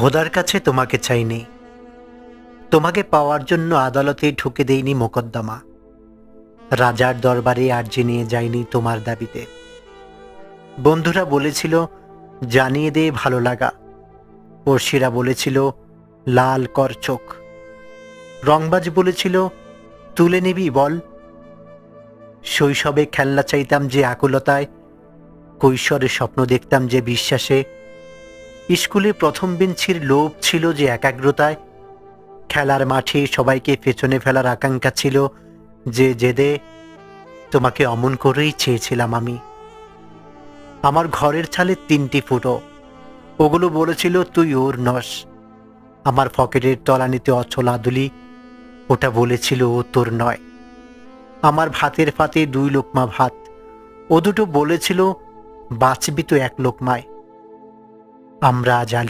খোদার কাছে তোমাকে চাইনি। তোমাকে পাওয়ার জন্য আদালতে ঢুকে দেইনি মোকদ্দমা। রাজার দরবারে আর্জি নিয়ে যাইনি তোমার দাবিতে। বন্ধুরা বলেছিল, জানিয়ে দে ভালো লাগা। পড়শিরা বলেছিল, লাল কর চোখ। রংবাজ বলেছিল, তুলে নিবি, বল। শৈশবে খেলনা চাইতাম যে আকুলতায়, কৈশোরে স্বপ্ন দেখতাম যে বিশ্বাসে স্কুলে প্রথম বেঞ্চির লোভ ছিল যে একাগ্রতায়। খেলার মাঠে সবাইকে পেছনে ফেলার আকাঙ্ক্ষা ছিল যে জেদে তোমাকে অমন করেই চেয়েছিলাম আমি। আমার ঘরের ছালে তিনটি ফুটো। ওগুলো বলেছিল, তুই ওর নস। আমার পকেটের তলানিতে অচল আদুলি। ওটা বলেছিল, ও তোর নয়। আমার ভাতের ফাতে দুই লোকমা ভাত। ও দুটো বলেছিল, বাঁচবি তো এক লোকমায়। আমরা আজ